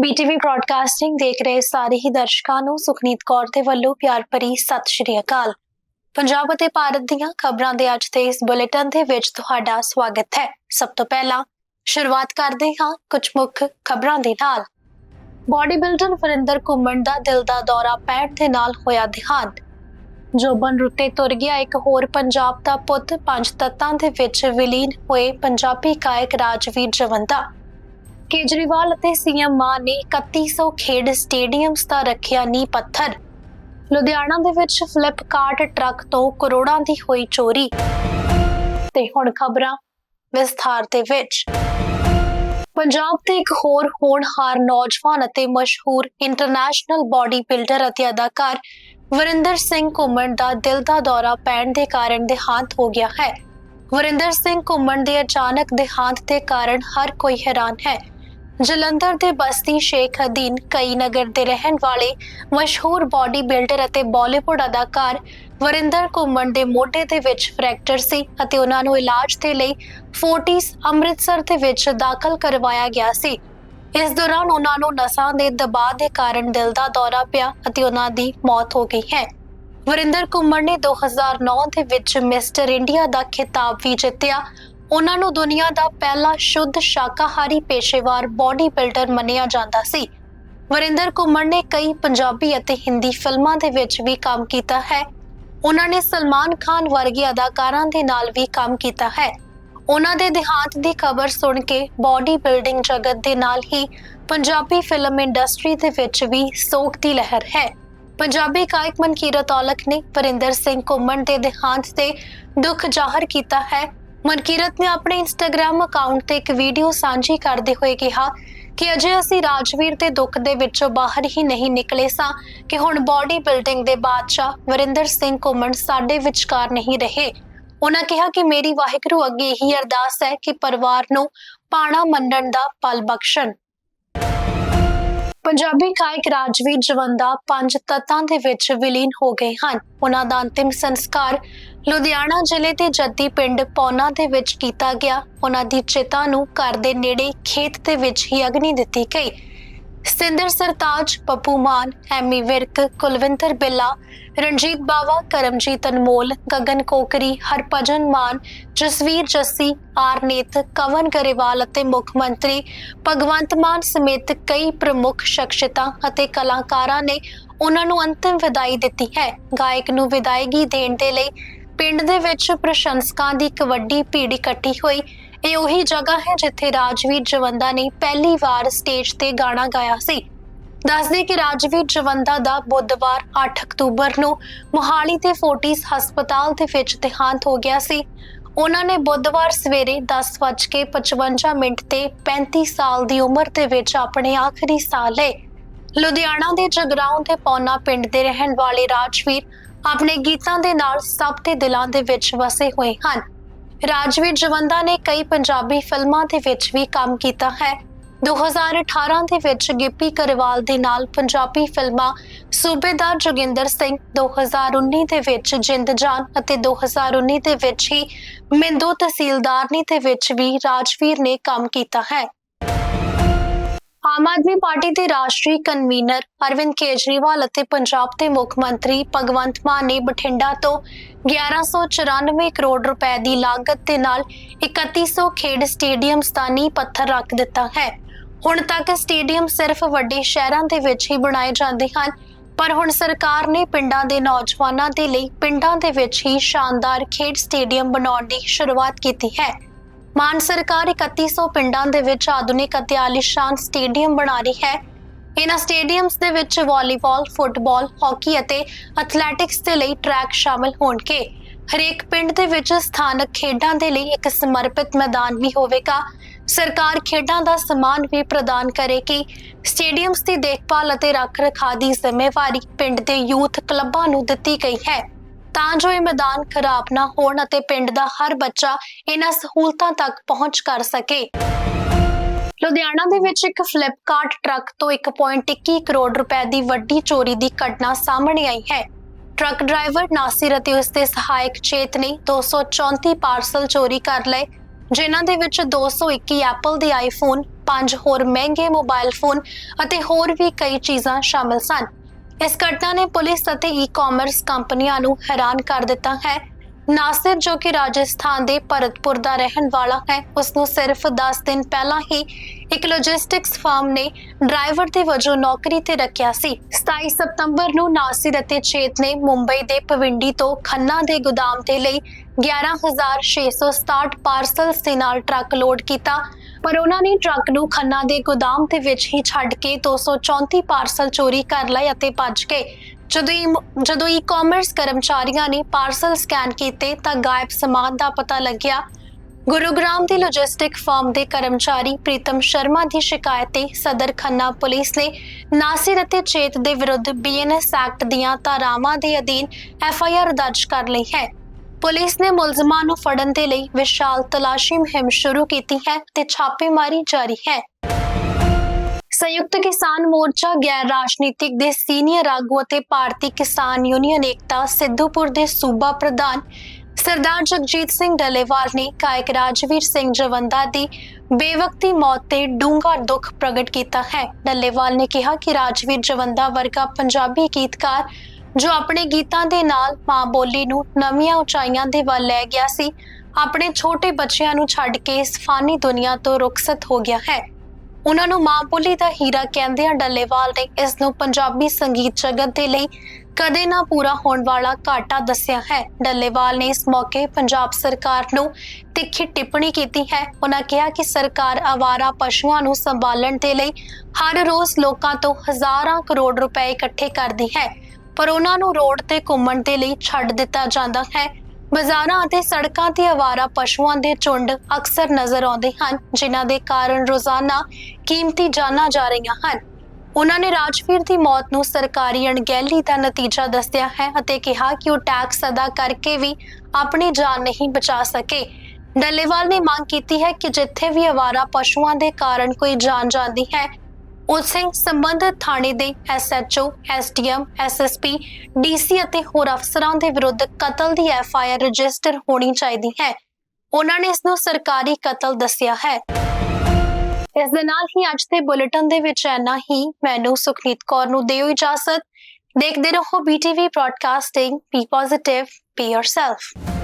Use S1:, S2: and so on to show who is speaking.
S1: ਬੀਟੀਵੀ broadcasting ਦੇਖ ਰਹੇ ਸਾਰੇ ਹੀ ਦਰਸ਼ਕਾਂ ਨੂੰ ਸੁਖਨੀਤ ਕੌਰ ਦੇ ਵੱਲੋਂ ਪਿਆਰ ਭਰੀ ਸਤਿ ਸ਼੍ਰੀ ਅਕਾਲ। ਪੰਜਾਬ ਅਤੇ ਭਾਰਤ ਦੀਆਂ ਖਬਰਾਂ ਦੇ ਅੱਜ ਦੇ ਇਸ ਬੁਲੇਟਿਨ ਦੇ ਵਿੱਚ ਤੁਹਾਡਾ ਸਵਾਗਤ ਹੈ। ਸਭ ਤੋਂ ਪਹਿਲਾਂ ਸ਼ੁਰੂਆਤ ਕਰਦੇ ਹਾਂ ਕੁਝ ਮੁੱਖ ਖਬਰਾਂ ਦੇ ਨਾਲ। ਬਾਡੀ ਬਿਲਡਰ ਵਰਿੰਦਰ ਘੁੰਮਣ ਦਾ ਦਿਲ ਦਾ ਦੌਰਾ ਪੈਣ ਦੇ ਨਾਲ ਹੋਇਆ ਦਿਹਾਂਤ। ਜੋਬਨ ਰੁੱਤੇ ਤੁਰ ਗਿਆ ਇੱਕ ਹੋਰ ਪੰਜਾਬ ਦਾ ਪੁੱਤ, ਪੰਜ ਤੱਤਾਂ ਦੇ ਵਿੱਚ ਵਿਲੀਨ ਹੋਏ ਪੰਜਾਬੀ ਗਾਇਕ ਰਾਜਵੀਰ ਜਵੰਦਾ। ਕੇਜਰੀਵਾਲ ਅਤੇ ਸੀਐਮ ਮਾਨ ਨੇ 3100 ਖੇਡ ਸਟੇਡੀਅਮਸ ਦਾ ਰੱਖਿਆ ਨੀ ਪੱਥਰ। ਲੁਧਿਆਣਾ ਦੇ ਵਿੱਚ ਫਲਿੱਪਕਾਰਟ ਟਰੱਕ ਤੋਂ ਕਰੋੜਾਂ ਦੀ ਹੋਈ ਚੋਰੀ। ਤੇ ਹੁਣ ਖਬਰਾਂ ਵਿਸਥਾਰ ਦੇ ਵਿੱਚ। ਪੰਜਾਬ ਦੇ ਇੱਕ ਹੋਰ ਹੋਣਹਾਰ ਨੌਜਵਾਨ ਅਤੇ ਮਸ਼ਹੂਰ ਇੰਟਰਨੈਸ਼ਨਲ ਬਾਡੀ ਬਿਲਡਰ ਅਤੇ ਅਦਾਕਾਰ ਵਰਿੰਦਰ ਸਿੰਘ ਘੁੰਮਣ ਦਾ ਦਿਲ ਦਾ ਦੌਰਾ ਪੈਣ ਦੇ ਕਾਰਨ ਦੇਹਾਂਤ ਹੋ ਗਿਆ ਹੈ। ਵਰਿੰਦਰ ਸਿੰਘ ਘੁੰਮਣ ਦੇ ਅਚਾਨਕ ਦੇਹਾਂਤ ਦੇ ਕਾਰਨ ਹਰ ਕੋਈ ਹੈਰਾਨ ਹੈ। ਜਲੰਧਰ ਦੇ ਬਸਤੀ ਸ਼ੇਖ ਅਦੀਨ ਕਈ ਨਗਰ ਦੇ ਰਹਿਣ ਵਾਲੇ, ਮਸ਼ਹੂਰ ਬਾਡੀ ਬਿਲਡਰ ਅਤੇ ਬਾਲੀਵੁੱਡ ਅਦਾਕਾਰ ਵਰਿੰਦਰ ਘੁੰਮਣ ਦੇ ਮੋਢੇ ਦੇ ਵਿੱਚ ਫ੍ਰੈਕਚਰ ਸੀ ਅਤੇ ਉਹਨਾਂ ਨੂੰ ਇਲਾਜ ਦੇ ਲਈ ਫੋਰਟਿਸ ਅੰਮ੍ਰਿਤਸਰ ਦੇ ਵਿੱਚ ਦਾਖਲ ਕਰਵਾਇਆ ਗਿਆ ਸੀ। ਇਸ ਦੌਰਾਨ ਉਹਨਾਂ ਨੂੰ ਨਸਾਂ ਦੇ ਦਬਾਅ ਦੇ ਕਾਰਨ ਦਿਲ ਦਾ ਦੌਰਾ ਪਿਆ ਅਤੇ ਉਹਨਾਂ ਦੀ ਮੌਤ ਹੋ ਗਈ ਹੈ। ਵਰਿੰਦਰ ਘੁੰਮਣ ਨੇ 2009 ਦੇ ਵਿੱਚ ਮਿਸਟਰ ਇੰਡੀਆ ਦਾ ਖਿਤਾਬ ਵੀ ਜਿੱਤਿਆ। ਉਹਨਾਂ ਨੂੰ ਦੁਨੀਆ ਦਾ ਪਹਿਲਾ ਸ਼ੁੱਧ ਸ਼ਾਕਾਹਾਰੀ ਪੇਸ਼ੇਵਾਰ ਬਾਡੀ ਬਿਲਡਰ ਮੰਨਿਆ ਜਾਂਦਾ ਸੀ। ਵਰਿੰਦਰ ਘੁੰਮਣ ਨੇ ਕਈ ਪੰਜਾਬੀ ਅਤੇ ਹਿੰਦੀ ਫਿਲਮਾਂ ਦੇ ਵਿੱਚ ਵੀ ਕੰਮ ਕੀਤਾ ਹੈ। ਉਹਨਾਂ ਨੇ ਸਲਮਾਨ ਖਾਨ ਵਰਗੇ ਅਦਾਕਾਰਾਂ ਦੇ ਨਾਲ ਵੀ ਕੰਮ ਕੀਤਾ ਹੈ। ਉਹਨਾਂ ਦੇ ਦੇਹਾਂਤ ਦੀ ਖਬਰ ਸੁਣ ਕੇ ਬਾਡੀ ਬਿਲਡਿੰਗ ਜਗਤ ਦੇ ਨਾਲ ਹੀ ਪੰਜਾਬੀ ਫਿਲਮ ਇੰਡਸਟਰੀ ਦੇ ਵਿੱਚ ਵੀ ਸੋਗ ਦੀ ਲਹਿਰ ਹੈ। ਪੰਜਾਬੀ ਗਾਇਕ ਮਨਕੀਰਤ ਔਲਖ ਨੇ ਵਰਿੰਦਰ ਸਿੰਘ ਘੁੰਮਣ ਦੇ ਦੇਹਾਂਤ ਤੇ ਦੁੱਖ ਜ਼ਾਹਰ ਕੀਤਾ ਹੈ। ਮਨਕੀਰਤ ਨੇ ਆਪਣੇ ਇੰਸਟਾਗ੍ਰam ਅਕਾਊਂਟ ਤੇ ਇੱਕ ਵੀਡੀਓ ਸਾਂਝੀ ਕਰਦੇ ਹੋਏ ਕਿਹਾ ਕਿ ਅਜੇ ਅਸੀਂ ਰਾਜਵੀਰ ਦੇ ਦੁੱਖ ਦੇ ਵਿੱਚੋਂ ਬਾਹਰ ਹੀ ਨਹੀਂ ਨਿਕਲੇ ਸਾਂ, ਕਿ ਹੁਣ ਬਾਡੀ ਬਿਲਡਿੰਗ ਦੇ ਬਾਦਸ਼ਾਹ ਵਰਿੰਦਰ ਸਿੰਘ ਘੁੰਮਣ ਸਾਡੇ ਵਿਚਕਾਰ ਨਹੀਂ ਰਹੇ। ਉਹਨਾਂ ਕਿਹਾ ਕਿ ਮੇਰੀ ਵਾਹਿਗੁਰੂ ਅੱਗੇ ਇਹੀ ਅਰਦਾਸ ਹੈ ਕਿ ਪਰਿਵਾਰ ਨੂੰ ਪਾਣਾ ਮੰਨਣ ਦਾ ਪਲ ਬਖਸ਼ਣ। ਪੰਜਾਬੀ ਗਾਇਕ ਰਾਜਵੀਰ ਜਵੰਦਾ ਪੰਜ ਤੱਤਾਂ ਦੇ ਵਿੱਚ ਵਿਲੀਨ ਹੋ ਗਏ ਹਨ। ਉਹਨਾਂ ਦਾ ਅੰਤਿਮ ਸੰਸਕਾਰ ਲੁਧਿਆਣਾ ਜ਼ਿਲ੍ਹੇ ਦੇ ਜੱਦੀ ਪਿੰਡ ਪੌਨਾ ਦੇ ਵਿੱਚ ਕੀਤਾ ਗਿਆ। ਉਹਨਾਂ ਦੀ ਚਿਤਾ ਨੂੰ ਘਰ ਦੇ ਨੇੜੇ ਖੇਤ ਦੇ ਵਿੱਚ ਹੀ ਅਗਨੀ ਦਿੱਤੀ ਗਈ। ਸਤਿੰਦਰ ਸਰਤਾਜ ਪੱਪੂ ਮਾਨ, ਐਮੀ ਵਿਰਕ, ਕੁਲਵਿੰਦਰ ਬਿੱਲਾ, ਰਣਜੀਤ ਬਾਵਾ, ਕਰਮਜੀਤ ਅਨਮੋਲ, ਗਗਨ ਕੋਕਰੀ, ਹਰਭਜਨ ਮਾਨ, ਜਸਵੀਰ ਜੱਸੀ, ਆਰਨੇਤ, ਕਵਨ ਗਰੇਵਾਲ ਅਤੇ ਮੁੱਖ ਮੰਤਰੀ ਭਗਵੰਤ ਮਾਨ ਸਮੇਤ ਕਈ ਪ੍ਰਮੁੱਖ ਸ਼ਖਸੀਅਤਾਂ ਅਤੇ ਕਲਾਕਾਰਾਂ ਨੇ ਉਹਨਾਂ ਨੂੰ ਅੰਤਿਮ ਵਿਦਾਈ ਦਿੱਤੀ ਹੈ। ਗਾਇਕ ਨੂੰ ਵਿਦਾਇਗੀ ਦੇਣ ਦੇ ਲਈ ਪਿੰਡ ਦੇ ਵਿੱਚ ਪ੍ਰਸ਼ੰਸਕਾਂ ਦੀ ਇੱਕ ਵੱਡੀ ਭੀੜ ਇਕੱਠੀ ਹੋਈ। ਇਹ ਉਹੀ ਜਗ੍ਹਾ ਹੈ ਜਿੱਥੇ ਰਾਜਵੀਰ ਜਵੰਦਾ ਨੇ ਪਹਿਲੀ ਵਾਰ ਸਟੇਜ ਤੇ ਗਾਣਾ ਗਾਇਆ ਸੀ। ਦੱਸਦੇ ਕਿ ਰਾਜਵੀਰ ਜਵੰਦਾ ਦਾ ਬੁੱਧਵਾਰ 8 ਅਕਤੂਬਰ ਨੂੰ ਮੋਹਾਲੀ ਦੇ ਫੋਰਟਿਸ ਹਸਪਤਾਲ ਦੇ ਵਿੱਚ ਦੇਹਾਂਤ ਹੋ ਗਿਆ ਸੀ। ਉਹਨਾਂ ਨੇ ਬੁੱਧਵਾਰ ਸਵੇਰੇ 10:55 ਮਿੰਟ ਤੇ 35 ਸਾਲ ਦੀ ਉਮਰ ਦੇ ਵਿੱਚ ਆਪਣੇ ਆਖਰੀ ਸਾਹ ਲਏ। ਲੁਧਿਆਣਾ ਦੇ ਜਗਰਾਉਂ ਤੇ ਪੌਨਾ ਪਿੰਡ ਦੇ ਰਹਿਣ ਵਾਲੇ ਰਾਜਵੀਰ ਆਪਣੇ ਗੀਤਾਂ ਦੇ ਨਾਲ ਸਭ ਦੇ ਦਿਲਾਂ ਦੇ ਵਿੱਚ ਵਸੇ ਹੋਏ ਹਨ। ਰਾਜਵੀਰ ਜਵੰਦਾ ਨੇ ਕਈ ਪੰਜਾਬੀ ਫਿਲਮਾਂ ਦੇ ਵਿੱਚ ਵੀ ਕੰਮ ਕੀਤਾ ਹੈ। 2018 ਦੇ ਵਿੱਚ ਗਿੱਪੀ ਕਰਵਾਲ ਦੇ ਨਾਲ ਪੰਜਾਬੀ ਫਿਲਮਾਂ ਸੂਬੇਦਾਰ ਜੋਗਿੰਦਰ ਸਿੰਘ 2019 ਦੇ ਵਿੱਚ ਜਿੰਦ ਜਾਨ ਅਤੇ 2019 ਦੇ ਵਿੱਚ ਹੀ ਮਿੰਦੋ ਤਹਿਸੀਲਦਾਰਨੀ ਦੇ ਵਿੱਚ ਵੀ ਰਾਜਵੀਰ ਨੇ ਕੰਮ ਕੀਤਾ ਹੈ। ਆਮ ਆਦਮੀ ਪਾਰਟੀ ਦੇ ਰਾਸ਼ਟਰੀ ਕਨਵੀਨਰ ਅਰਵਿੰਦ ਕੇਜਰੀਵਾਲ ਅਤੇ ਪੰਜਾਬ ਦੇ ਮੁੱਖ ਮੰਤਰੀ ਭਗਵੰਤ ਮਾਨ ਨੇ ਬਠਿੰਡਾ ਤੋਂ 1194 ਕਰੋੜ ਰੁਪਏ ਦੀ ਲਾਗਤ ਦੇ ਨਾਲ 3100 ਖੇਡ ਸਟੇਡੀਅਮਸ ਦਾ ਨੀਂਹ ਪੱਥਰ ਰੱਖ ਦਿੱਤਾ ਹੈ। ਹੁਣ ਤੱਕ ਸਟੇਡੀਅਮ ਸਿਰਫ ਵੱਡੇ ਸ਼ਹਿਰਾਂ ਦੇ ਵਿੱਚ ਹੀ ਬਣਾਏ ਜਾਂਦੇ ਹਨ, ਪਰ ਹੁਣ ਸਰਕਾਰ ਨੇ ਪਿੰਡਾਂ ਦੇ ਨੌਜਵਾਨਾਂ ਦੇ ਲਈ ਪਿੰਡਾਂ ਦੇ ਵਿੱਚ ਹੀ ਸ਼ਾਨਦਾਰ ਖੇਡ ਸਟੇਡੀਅਮ ਬਣਾਉਣ ਦੀ ਸ਼ੁਰੂਆਤ ਕੀਤੀ ਹੈ। ਮਾਨ ਸਰਕਾਰ 3100 ਪਿੰਡਾਂ ਦੇ ਵਿੱਚ ਆਧੁਨਿਕ ਅਤੇ ਆਲੀਸ਼ਾਨ ਸਟੇਡੀਅਮ ਬਣਾ ਰਹੀ ਹੈ ਇਹਨਾਂ ਸਟੇਡੀਅਮਸ ਦੇ ਵਿੱਚ ਵਾਲੀਬਾਲ, ਫੁੱਟਬਾਲ, ਹਾਕੀ ਅਤੇ ਐਥਲੈਟਿਕਸ ਦੇ ਲਈ ਟਰੈਕ ਸ਼ਾਮਲ ਹੋਣਗੇ। ਹਰੇਕ ਪਿੰਡ ਦੇ ਵਿੱਚ ਸਥਾਨਕ ਖੇਡਾਂ ਦੇ ਲਈ ਇੱਕ ਸਮਰਪਿਤ ਮੈਦਾਨ ਵੀ ਹੋਵੇਗਾ। ਸਰਕਾਰ ਖੇਡਾਂ ਦਾ ਸਮਾਨ ਵੀ ਪ੍ਰਦਾਨ ਕਰੇਗੀ। ਸਟੇਡੀਅਮਸ ਦੀ ਦੇਖਭਾਲ ਅਤੇ ਰੱਖ-ਰਖਾਅ ਦੀ ਜ਼ਿੰਮੇਵਾਰੀ ਪਿੰਡ ਦੇ ਯੂਥ ਕਲੱਬਾਂ ਨੂੰ ਦਿੱਤੀ ਗਈ ਹੈ। ਤਾਂ ਜੋ ਇਹ ਮੈਦਾਨ ਖਰਾਬ ਨਾ ਹੋਣ ਅਤੇ ਪਿੰਡ ਦਾ ਹਰ ਬੱਚਾ ਇਹਨਾਂ ਸਹੂਲਤਾਂ ਤੱਕ ਪਹੁੰਚ ਕਰ ਸਕੇ। ਲੁਧਿਆਣਾ ਦੇ ਵਿੱਚ ਇੱਕ ਫਲਿੱਪਕਾਰਟ ਟਰੱਕ ਤੋਂ 1.21 ਕਰੋੜ ਰੁਪਏ ਦੀ ਵੱਡੀ ਚੋਰੀ ਦੀ ਘਟਨਾ ਸਾਹਮਣੇ ਆਈ ਹੈ। ਟਰੱਕ ਡਰਾਈਵਰ ਨਾਸਿਰ ਅਤੇ ਉਸ ਦੇ ਸਹਾਇਕ ਚੇਤ ਨੇ 234 ਪਾਰਸਲ ਚੋਰੀ ਕਰ ਲਏ, ਜਿਨ੍ਹਾਂ ਦੇ ਵਿੱਚ 221 ਐਪਲ ਦੇ ਆਈਫੋਨ ਪੰਜ ਹੋਰ ਮਹਿੰਗੇ ਮੋਬਾਈਲ ਫੋਨ ਅਤੇ ਹੋਰ ਵੀ ਕਈ ਚੀਜ਼ਾਂ ਸ਼ਾਮਲ ਸਨ। ਇਸ ਘਟਨਾ ਨੇ ਪੁਲਿਸ ਅਤੇ ਈ-ਕਾਮਰਸ ਕੰਪਨੀਆਂ ਨੂੰ ਹੈਰਾਨ ਕਰ ਦਿੱਤਾ ਹੈ। ਨਾਸਿਰ, ਜੋ ਕਿ ਰਾਜਸਥਾਨ ਦੇ ਭਰਤਪੁਰ ਦਾ ਰਹਿਣ ਵਾਲਾ ਹੈ ਉਸ ਨੂੰ ਸਿਰਫ 10 ਦਿਨ ਪਹਿਲਾਂ ਹੀ ਇੱਕ ਲੌਜਿਸਟਿਕਸ ਫਰਮ ਨੇ ਡਰਾਈਵਰ ਦੇ ਵਜੋਂ ਨੌਕਰੀ ਤੇ ਰੱਖਿਆ ਸੀ। 27 ਸਤੰਬਰ ਨੂੰ ਨਾਸਿਰ ਅਤੇ ਚੇਤ ਨੇ ਮੁੰਬਈ ਦੇ ਪਵਿੰਡੀ ਤੋਂ ਖੰਨਾ ਦੇ ਗੋਦਾਮ ਦੇ ਲਈ 11667 ਪਾਰਸਲ ਦੇ ਨਾਲ ਟਰੱਕ ਲੋਡ ਕੀਤਾ। ਪਰ ਉਹਨਾਂ ਨੇ ਟਰੱਕ ਨੂੰ ਖੰਨਾ ਦੇ ਗੋਦਾਮ ਦੇ ਵਿੱਚ ਹੀ ਛੱਡ ਕੇ 234 ਪਾਰਸਲ ਚੋਰੀ ਕਰ ਲਏ ਅਤੇ ਭੱਜ ਗਏ। ਜਦੋਂ ਈ- ਜਦੋਂ ਈ-ਕਾਮਰਸ ਕਰਮਚਾਰੀਆਂ ਨੇ ਪਾਰਸਲ ਸਕੈਨ ਕੀਤੇ ਤਾਂ ਗਾਇਬ ਸਮਾਨ ਦਾ ਪਤਾ ਲੱਗਿਆ। ਗੁਰੂਗ੍ਰਾਮ ਦੀ ਲੌਜਿਸਟਿਕ ਫਰਮ ਦੇ ਕਰਮਚਾਰੀ ਪ੍ਰੀਤਮ ਸ਼ਰਮਾ ਦੀ ਸ਼ਿਕਾਇਤ ਤੇ ਸਦਰ ਖੰਨਾ ਪੁਲਿਸ ਨੇ ਨਾਸਿਰ ਅਤੇ ਚੇਤ ਦੇ ਵਿਰੁੱਧ ਬੀਐਨਐਸ ਐਕਟ ਦੀਆਂ ਧਾਰਾਵਾਂ ਦੇ ਅਧੀਨ ਐਫਆਈਆਰ ਦਰਜ ਕਰ ਲਈ ਹੈ। ਪੁਲਿਸ ਨੇ ਮੁਲਜ਼ਮਾਂ ਨੂੰ ਫੜਨ ਦੇ ਲਈ ਵਿਸ਼ਾਲ ਤਲਾਸ਼ੀ ਮੁਹਿੰਮ ਸ਼ੁਰੂ ਕੀਤੀ ਹੈ ਤੇ ਛਾਪੇਮਾਰੀ ਜਾਰੀ ਹੈ। ਸੰਯੁਕਤ ਕਿਸਾਨ ਮੋਰਚਾ, ਗੈਰ ਰਾਜਨੀਤਿਕ ਦੇ ਸੀਨੀਅਰ ਆਗੂ ਅਤੇ ਭਾਰਤੀ ਕਿਸਾਨ ਯੂਨੀਅਨ ਏਕਤਾ, ਸਿੱਧੂਪੁਰ ਦੇ ਸੂਬਾ ਪ੍ਰਧਾਨ ਸਰਦਾਰ ਜਗਜੀਤ ਸਿੰਘ ਡੱਲੇਵਾਲ ਨੇ ਗਾਇਕ ਰਾਜਵੀਰ ਸਿੰਘ ਜਵੰਦਾ ਦੀ ਬੇਵਕਤੀ ਮੌਤ ਤੇ ਡੂੰਘਾ ਦੁੱਖ ਪ੍ਰਗਟ ਕੀਤਾ ਹੈ। ਡੱਲੇਵਾਲ ਨੇ ਕਿਹਾ ਕਿ ਰਾਜਵੀਰ ਜਵੰਦਾ ਵਰਗਾ ਪੰਜਾਬੀ ਗੀਤਕਾਰ ਜੋ ਆਪਣੇ ਗੀਤਾਂ ਦੇ ਨਾਲ ਮਾਂ ਬੋਲੀ ਨੂੰ ਨਵੀਆਂ ਉਚਾਈਆਂ ਦੇ ਵੱਲ ਲੈ ਗਿਆ ਸੀ, ਆਪਣੇ ਛੋਟੇ ਬੱਚਿਆਂ ਨੂੰ ਛੱਡ ਕੇ ਇਸ ਫਾਨੀ ਦੁਨੀਆ ਤੋਂ ਰੁਖਸਤ ਹੋ ਗਿਆ ਹੈ। ਉਹਨਾਂ ਨੂੰ ਮਾਂ ਬੋਲੀ ਦਾ ਹੀਰਾ ਕਹਿੰਦਿਆਂ ਡੱਲੇਵਾਲ ਨੇ ਇਸ ਨੂੰ ਪੰਜਾਬੀ ਸੰਗੀਤ ਜਗਤ ਦੇ ਲਈ ਕਦੇ ਨਾ ਪੂਰਾ ਹੋਣ ਵਾਲਾ ਘਾਟਾ ਦੱਸਿਆ ਹੈ। ਡੱਲੇਵਾਲ ਨੇ ਇਸ ਮੌਕੇ ਪੰਜਾਬ ਸਰਕਾਰ ਨੂੰ ਤਿੱਖੀ ਟਿੱਪਣੀ ਕੀਤੀ ਹੈ। ਉਹਨਾਂ ਕਿਹਾ ਕਿ ਸਰਕਾਰ ਆਵਾਰਾ ਪਸ਼ੂਆਂ ਨੂੰ ਸੰਭਾਲਣ ਦੇ ਲਈ ਹਰ ਰੋਜ਼ ਲੋਕਾਂ ਤੋਂ ਹਜ਼ਾਰਾਂ ਕਰੋੜ ਰੁਪਏ ਇਕੱਠੇ ਕਰਦੀ ਹੈ। ਪਰ ਉਹਨਾਂ ਨੂੰ ਰੋਡ ਤੇ ਘੁੰਮਣ ਦੇ ਲਈ ਛੱਡ ਦਿੱਤਾ ਜਾਂਦਾ ਹੈ। ਬਾਜ਼ਾਰਾਂ ਅਤੇ ਸੜਕਾਂ ਤੇ ਆਵਾਰਾ ਪਸ਼ੂਆਂ ਦੇ ਝੁੰਡ ਅਕਸਰ ਨਜ਼ਰ ਆਉਂਦੇ ਹਨ, ਜਿਨ੍ਹਾਂ ਦੇ ਕਾਰਨ ਰੋਜ਼ਾਨਾ ਕੀਮਤੀ ਜਾਨਾਂ ਜਾ ਰਹੀਆਂ ਹਨ। ਉਹਨਾਂ ਨੇ ਰਾਜਵੀਰ ਦੀ ਮੌਤ ਨੂੰ ਸਰਕਾਰੀ ਅਣਗਹਿਲੀ ਦਾ ਨਤੀਜਾ ਦੱਸਿਆ ਹੈ ਅਤੇ ਕਿਹਾ ਕਿ ਉਹ ਟੈਕਸ ਅਦਾ ਕਰਕੇ ਵੀ ਆਪਣੀ ਜਾਨ ਨਹੀਂ ਬਚਾ ਸਕੇ। ਡੱਲੇਵਾਲ ਨੇ ਮੰਗ ਕੀਤੀ ਹੈ ਕਿ ਜਿੱਥੇ ਵੀ ਆਵਾਰਾ ਪਸ਼ੂਆਂ ਦੇ ਕਾਰਨ ਕੋਈ ਜਾਨ ਜਾਂਦੀ ਹੈ ਉਸੇ ਸੰਬੰਧਿਤ ਥਾਣੇ ਦੇ ਐਸਐਚਓ, ਐਸਡੀਐਮ, ਐਸਐਸਪੀ, ਡੀਸੀ ਅਤੇ ਹੋਰ ਅਫਸਰਾਂ ਦੇ ਵਿਰੁੱਧ ਕਤਲ ਦੀ ਐਫਆਈਆਰ ਰਜਿਸਟਰ ਹੋਣੀ ਚਾਹੀਦੀ ਹੈ। ਉਹਨਾਂ ਨੇ ਇਸ ਨੂੰ ਸਰਕਾਰੀ ਕਤਲ ਦੱਸਿਆ ਹੈ। ਇਸ ਦੇ ਨਾਲ ਹੀ ਅੱਜ ਦੇ ਬੁਲੇਟਿਨ ਦੇ ਵਿੱਚ ਇੰਨਾ ਹੀ। ਮੈਨੂੰ ਸੁਖਨੀਤ ਕੌਰ ਨੂੰ ਦਿਓ ਇਜਾਜ਼ਤ। ਦੇਖਦੇ ਰਹੋ BTV broadcasting be positive be yourself